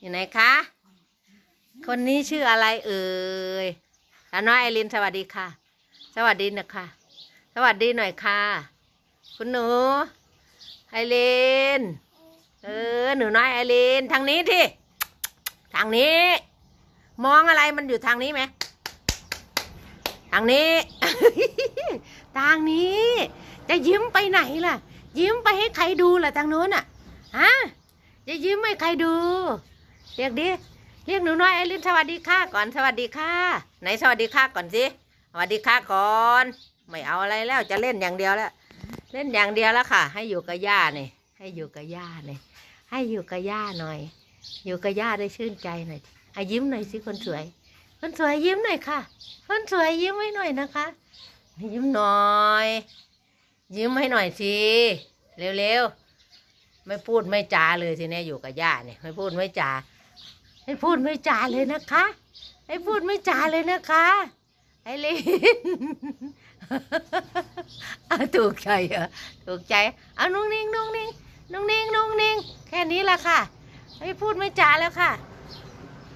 อยู่ไหนคะ คนนี้ชื่ออะไรเอ่ยสาวน้อยไอรินสวัสดีค่ะ สวัสดีนะคะ สวัสดีหน่อยค่ะ คุณหนู ไอริน เออ หนูน้อยไอริน ทางนี้ที่ ทางนี้ มองอะไรมันอยู่ทางนี้ไหม ทางนี้ ทางนี้ จะยิ้มไปไหนล่ะ ยิ้มไปให้ใครดูล่ะทางโน้นอะฮะจะยิ้มให้ใครดู เรียกดิเรียกหนูน้อยไอรินสวัสดีค่ะก่อนสวัสดีค่ะ ไหนสวัสดีค่ะก่อนสิสวัสดีค่ะก่อน ไม่เอาอะไรแล้วจะเล่นอย่างเดียวแล้ว เล่นอย่างเดียวแล้วค่ะ ให้อยู่กับย่าเนี่ยให้อยู่กับย่าเนี่ยให้อยู่กับย่าหน่อย อยู่กับย่าได้ชื่นใจหน่อยให้ยิ้มหน่อยสิคนสวย คนสวยยิ้มหน่อยค่ะ คนสวยยิ้มให้หน่อยนะคะ ยิ้มหน่อย ยิ้มให้หน่อยสิเร็วๆไม่พูดไม่จาเลยทีเนี้ยอยู่กับย่าเนี่ยไม่พูดไม่จา ให้พูดไม่จาเลยนะคะให้พูดไม่จาเลยนะคะ ไอ้ลินถูกใจเหรอถูกใจเอานุ่งนิ่งนุ่งนิ่งนุ่งนิ่งนุ่งนิ่งแค่นี้ละค่ะ ไอ้พูดไม่จาแล้วค่ะ